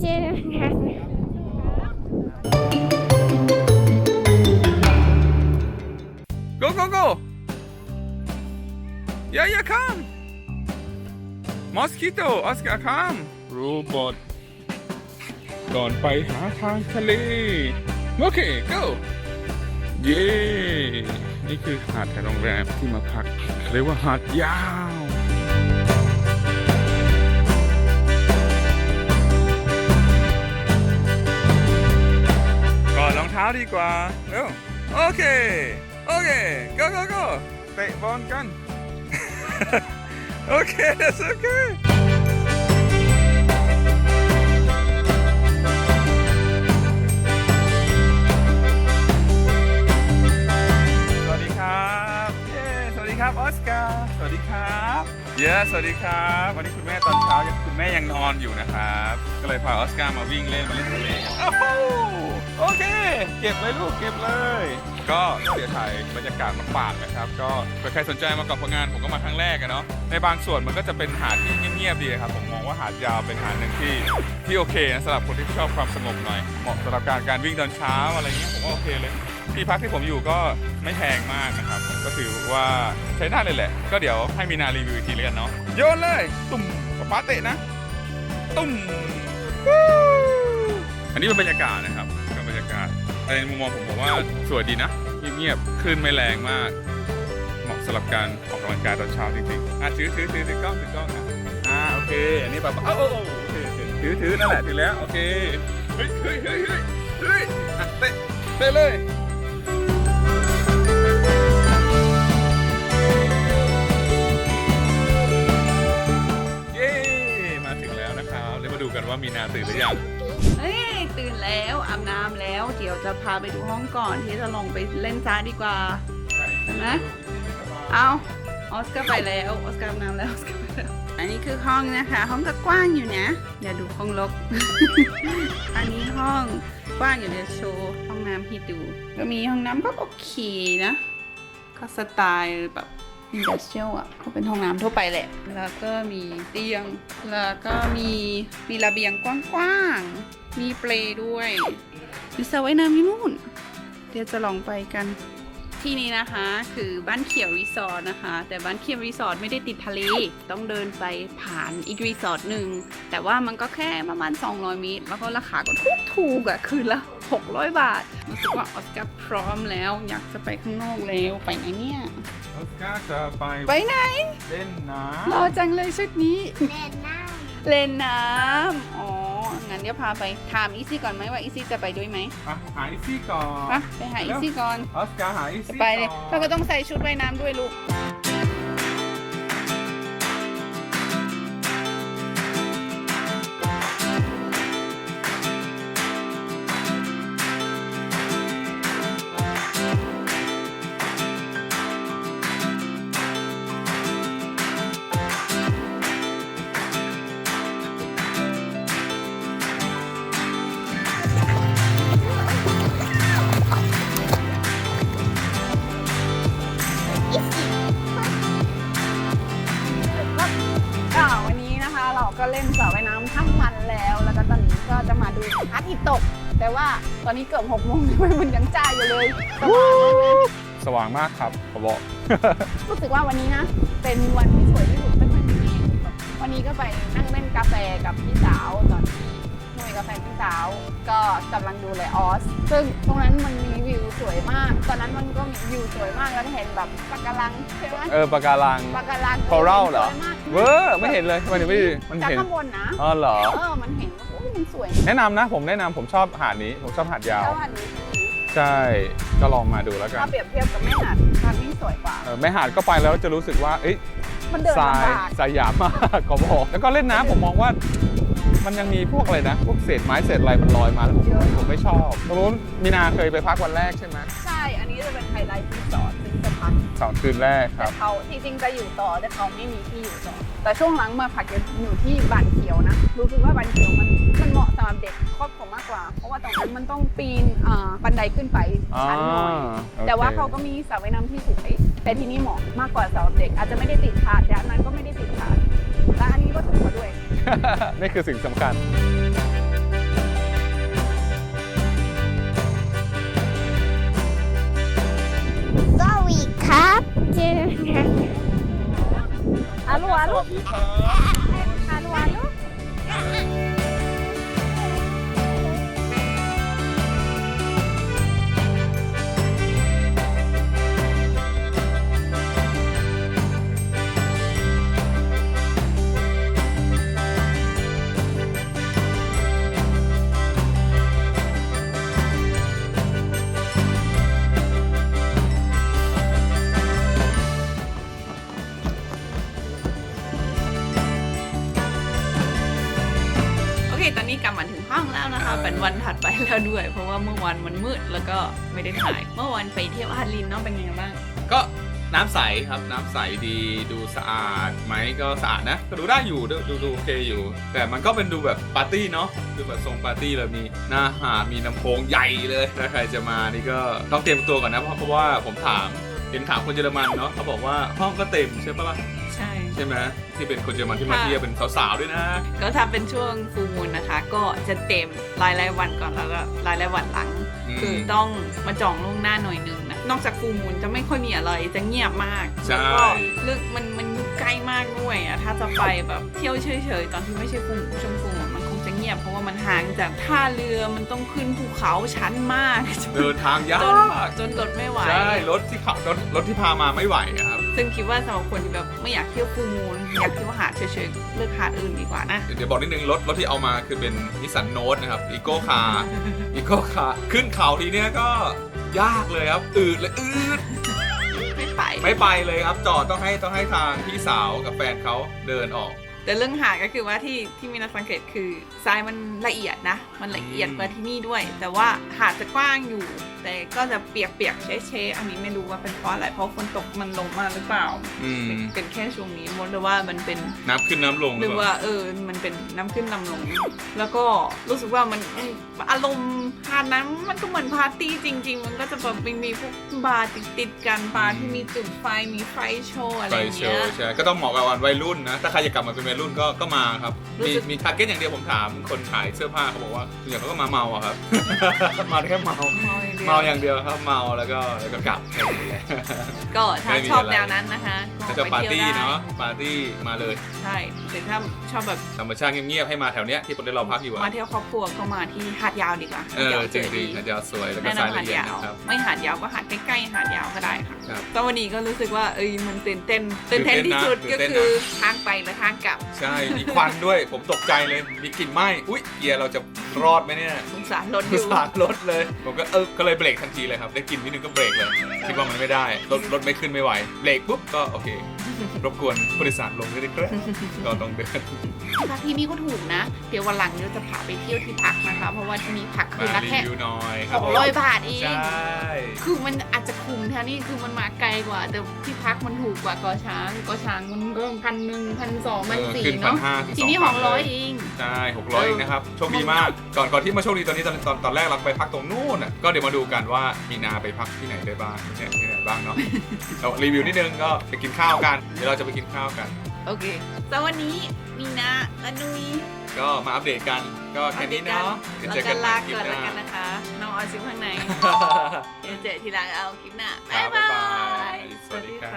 เจอกัน Go, go, go! Yeah, yeah, come! Mosquito, Oscar, come! โรบอทก่อนไปหาทางทะเล โอเค go! เย้ นี่คือหาดแถวโรงแรมที่มาพักเรียกว่าหาดยาว ท้าดีกว่าเร็วโอเค โอเค go go go เตะบอลกัน โอเค that's okay สวัสดีครับเย้สวัสดีครับออสการ์สวัสดีครับเย้สวัสดีครับ วันนี้คุณแม่ตอนเช้ายังคุณแม่ยังนอนอยู่นะครับ ก็เลยพาออสการ์มาวิ่งเล่นมาเล่นทะเลกันโอ้โห โอเค เก็บเลยลูกเก็บเลย ก็เดี๋ยวถ่ายบรรยากาศมาฝากนะครับ ก็เผื่อใครสนใจมาเกาะพะงานผมก็มาครั้งแรกอะเนาะในบางส่วนมันก็จะเป็นหาดที่เงียบๆดีครับผมมองว่าหาดยาวเป็นหาดหนึ่งที่ที่โอเคนะสำหรับคนที่ชอบความสงบหน่อยเหมาะสำหรับการการวิ่งตอนเช้าอะไรเงี้ยผมว่าโอเคเลย ที่พักที่ผมอยู่ก็ไม่แพงมากนะครับ ก็ถือว่าใช้ได้เลยแหละ ก็เดี๋ยวให้มีนารีวิวอีกทีเลยกันเนาะโยนเลย ตุ่มป๊าป๊าเตะนะ ตุ่มอันนี้เป็นบรรยากาศนะครับากาศแต่ในมุมมองผมผมว่าสวยดีนะเงียบๆคลื่นไม่แรงมาก เหมาะสำหรับการออกกำลังกายตอนเช้าจริงๆอะถือถือถือถือกล้องถือกล้องอะอ่าโอเค อันนี้ป๊าป๊าเอ้าโอ้โอ้ถือถือนั่นแหละถือแล้วโอเคเฮ้ยเฮ้ยเฮ้ยเฮ้ยเฮ้ยอะเตะเตะเลยเย้มาถึงแล้วนะครับเดี๋ยวมาดูกันว่ามีนาตื่นหรือยังเฮ้ย ตื่นแล้วอาบน้ำแล้ว เดี๋ยวจะพาไปดูห้องก่อนที่จะลงไปเล่นซ่าดีกว่าเห็นไหมเอาออสการ์ไปแล้วออสการ์อาบน้ำแล้วออสการ์ไปแล้วอันนี้คือห้องนะคะ ห้องก็กว้างอยู่นะอย่าดูห้องรกอันนี้ห้องกว้างอยู่เดี๋ยวโชว์ห้องน้ำให้ดู ก็มีห้องน้ำก็โอเคนะ ก็สไตล์แบบอินดัสเทรียลอะก็เป็นห้องน้ำทั่วไปแหละ แล้วก็มีเตียง แล้วก็มีมีระเบียงกว้างๆ มีเปลด้วยมีสระว่ายน้ำที่นู่น เดี๋ยวจะลองไปกัน ที่นี้นะคะคือบ้านเขียวรีสอร์ทนะคะ แต่บ้านเขียวรีสอร์ทไม่ได้ติดทะเล ต้องเดินไปผ่านอีกรีสอร์ทหนึ่ง แต่ว่ามันก็แค่ประมาณ 200เมตร แล้วก็ราคาก็ถูกถูกๆอะคืนละ 600 บาท รู้สึกว่าออสการ์พร้อมแล้ว อยากจะไปข้างนอกแล้วไปไหนเนี่ยออสการ์จะไปไปไหน เล่นน้รอจังเลยชุดนี้ เล่นน้เล่นน้ำอ๋อ งั้นเดี๋ยวพาไปถามอีซี่ก่อนไหมว่าอีซี่จะไปด้วยไหมำอะหาอีซี่ก่อนไปไปหาอีซี่ก่อนออสการ์หาอีจะซี่ไปเลยก่เราอนก็ต้องใส่ชุดว่ายน้ำด้วยลูก นี้นะคะเราก็เล่นสระว่ายน้ำทั้งวันแล้ว แล้วก็ตอนนี้ก็จะมาดูพระอาทิตย์ตก แต่ว่าตอนนี้เกือบหกโมงมันยังจ้าอยู่เลยสว่างมากเลยสว่างมากครับขอบอก รู้สึกว่าวันนี้นะ เป็นวันที่สวยที่สุดไม่ค่อยมีเมฆวันนี้ก็ไปนั่งเล่นกาแฟกับพี่สาวตอนที่หน่วย กาแฟพี่สาว ก็กำลังดูแลออส ซึ่งตรงนั้นมันมีวิวสวยมาก ตอนนั้นมันก็มีวิวสวยมากแล้วก็เห็นแบบปะการังใช่ไหมเออปะการังปะการัง Coral เหรอ สวยมากเวอร์ไม่เห็นเลยทำไมถึงไม่ดีมันจากเห็นข้างบนนะอ๋อเหรอ เออมันเห็นว่าโอ้ยมันสวยแนะนำนะผมแนะนำผมชอบหาดนี้ ผมชอบหาดยาว แล้วอันนี้ใช่ก็ลองมาดูแล้วกันถ้าเปรียบเทียบกับแม่หาดหาดนี่สวยกว่า เออไม่หาดก็ไปแล้วจะรู้สึกว่าเอ้ยมันเดินทรายลำบากสายหยาบมาก ขอบอกแล้วก็เล่นน้ำผมมองว่า มันยังมีพวกอะไรนะ พวกเศษไม้เศษอะไรมันลอยมาแล้วผมผมไม่ชอบตรงนู้นมีนาเคยไปพักวันแรกใช่ไหมใช่ อันนี้จะเป็นไฮไลท์ที่จอดซึ่งจะพักสองคืนแรกคแต่รับ เขาจริงๆจะอยู่ต่อแต่เขาไม่มีที่อยู่ต่อ แต่ช่วงหลังมาพักจะอยู่ที่บานเขียวนะ รู้สึกว่าบานเขียวมันมันเหมาะสำหรับเด็กครอบครัวมากกว่า เพราะว่าตรงนั้นมันต้องปีนอ่าบันไดขึ้นไปชั้นหน่อย อ่าแต่ว่าโอเคเขาก็มีสระว่ายน้ำที่สวยแต่ที่นี่เหมาะมากกว่าสำหรับเด็ก อาจจะไม่ได้ติดหาดแต่อันนั้นก็ไม่ได้ติดหาดและอันนี้ก็ถูกกว่าด้วย นี่คือสิ่งสำคัญสวัสดีครับเจอกันอาลูอาลูสรับ เป็นวันถัดไปแล้วด้วย เพราะว่าเมื่อวันมันมืดแล้วก็ไม่ได้ถ่าย เมื่อวันไปเที่ยวฮาร์ลินเนาะเป็นไงบ้าง ก็น้ำใสครับน้ำใสดีดูสะอาดไหมก็สะอาดนะก็ดูได้อยู่ดูดูดูโอเคอยู่ แต่มันก็เป็นดูแบบปาร์ตี้เนาะดูแบบทรงปาร์ตี้เลยมีหน้าหาดมีลำโพงใหญ่เลยถ้าใครจะมานี่ก็ต้องเตรียมตัวก่อนนะเพราะเพราะว่าผมถามเห็นถามคนเยอรมันเนาะเขาบอกว่าห้องก็เต็มใช่ปะล่ะ ใช่ใช่ไหมที่เป็นคนเยอรมันที่มาเที่ยวเป็นสาวๆด้วยนะ ก็ถ้าเป็นช่วงฟูมูลนะคะ ก็จะเต็มรายรายๆวันก่อนแล้วก็รายรายๆวันหลังอืมคือต้องมาจองล่วงหน้าหน่อยนึงนะนอกจากฟูมูลจะไม่ค่อยมีอะไรจะเงียบมากใช่แล้วก็เรื่องมันมันอยู่ใกล้มากด้วยอะถ้าจะไปแบบเที่ยวเฉยๆตอนที่ไม่ใช่ฟูมูลช่วงฟูมูลมันคงจะเงียบเพราะว่ามันห่างจากท่าเรือมันต้องขึ้นภูเขาชันมากเดินทางยาจนกจนรถไม่ไหวใช่รถที่ขับรถรถที่พามาไม่ไหวอะครับ ซึ่งคิดว่าสำหรับคนที่แบบไม่อยากเที่ยวฟูมูลอยากเที่ยวหาดเฉยๆเลือกหาดอื่นดีกว่านะ เดี๋ยวบอกนิดนึงรถรถที่เอามาคือเป็นนิสสันโน e นะครับอีโก้คาร์อีโก้คาร์ขึ้นเขาทีเนี้ยก็ยากเลยครับอืดเลยอืดไม่ไป ไม่ไปเลยครับจอดต้องให้ต้องให้ทางพี่สาวกับแฟนเขาเดินออก แต่เรื่องหาดก็คือว่าที่ที่มีนักสังเกตคือทรายมันละเอียดนะ มันละเอียดกว่าที่นี่ด้วย แต่ว่าหาดจะกว้างอยู่ แต่ก็จะเปียกๆเชะๆอันนี้ไม่รู้ว่าเป็นเพราะอะไรเพราะฝนตกมันลงมาหรือเปล่าอืมเป็นเป็นแค่ช่วงนี้มดหรือว่ามันเป็นน้ำขึ้นน้ำลงหหรืรืออเปว่าล่าเออมันเป็นน้ำขึ้นน้ำลง แล้วก็รู้สึกว่ามันมันอารมณ์หาดนั้นมันก็เหมือนปาร์ตี้จริง ๆ มันก็จะแบบมีมีพวกบาร์ติดๆกันบาร์ที่มีจุดไฟมีไฟโชว์อะไรไปอย่างโชเงี้ยว์ใช่ก็ต้องเหมาะกับวันวัยรุ่นนะ ถ้าใครอยากกลับมาเป็นวัยรุ่นก็ก็มาครับ รู้มีสึก มีทาร์เก็ตอย่างเดียวผมถามคนขายเสื้อผ้าเขาบอกว่าส่วนใหญ่เขาก็มาเมาอะครับ มาแค่เมา เมา อย่างเดียวเมาอย่างเดียวครับเมาแล้วก็แล้วก็กลับแค่นี้แหละ ก็ถ้าไม่มีชอบอะไร แนวนั้นนะคะถ้าก็จะไปปาร์เที่ยวตี้ได้เนาะปาร์ตี้มาเลยใช่แต่ถ้าชอบแบบธรรมชาติเงียบๆให้มาแถวเนี้ยที่ผมได้เราพักอยู่อะมาเที่ยวครอบครัวก็มาที่หาดยาวดีกว่าเออดี๋ยวจริงเจจริดีงๆอาจจะสวยแล้วก็แนะสายนำหาละดเอียดยาว นะครับ ไม่หาดยาวก็หาดใกล้ๆหาดยาวก็ได้ค่ะครับแต่วันนี้ก็รู้สึกว่าเอ้ยมันตื่นเต้นตื่นเต้นตื่นเต้นที่สุดนะก็ตื่นเต้นนะ คือทางไปและทางกลับ ใช่ มีควันด้วย ผมตกใจเลย มีกลิ่นไหม้ อุ้ยเกียร์เราจะ รอดไหมเนี่ยสงสารรถอคือยู่สารรถเลย ผมก็เออก็เลยเบรกทันทีเลยครับ ได้กลินนิดนึงก็เบรกเลย คิดว่ามันไม่ได้ รถรถไม่ขึ้นไม่ไหว เบรกปุ๊บก็โอเค รบกวนผู้โดยสารลงด้วยนะครับก็ต้องเดิน พักที่นี่ก็ถูกนะ เดี๋ยววันหลังเดี๋ยวจะพาไปเที่ยวที่พักนะคะ เพราะว่าที่นี่พักคืนมาละรีแค่วิวหน่อยคหรับกร้อยบาทเอง ใช่คือมันอาจจะคุ้มแท่นี่คือมันมาไกลกว่า แต่ที่พักมันถูกกว่ากอช้างกอช้างมันก็พันหนึ่งพันสองพันเออสี่ขึ้นพันเนาะห้าถึงทีสองนี้พัหนกเลร้อยยเอง ใช่หกร้อยเองนะครับ โชคดีมาก ก่อนก่อนที่มาโชคดีตอนนี้ตอนตอนตอนแรกเราไปพักตรงนู่นน่ะก็เดี๋ยวมาดูกันว่ามีนาไปพักที่ไหนได้บ้างเนี่ยที่ไหนบ้างเนาะเรารีวิวนิดนึงก็ไปกินข้าวกัน เดี๋ยวเราจะไปกินข้าวกัน โอเคแต่วันนี้มีนาและนุยก็มาอัปเดตกันก็แค่นี้เนาะเดี๋ยวเราเจอจะกันใหม่ลาคลิปก่อนหแล้วน้ากันนะคะ น้องออยซิวข้างในเดี๋ยวเจอทีหลังเอาคลิปหน้าครับบ๊ายบ๊ายบาบายยสวัสดีค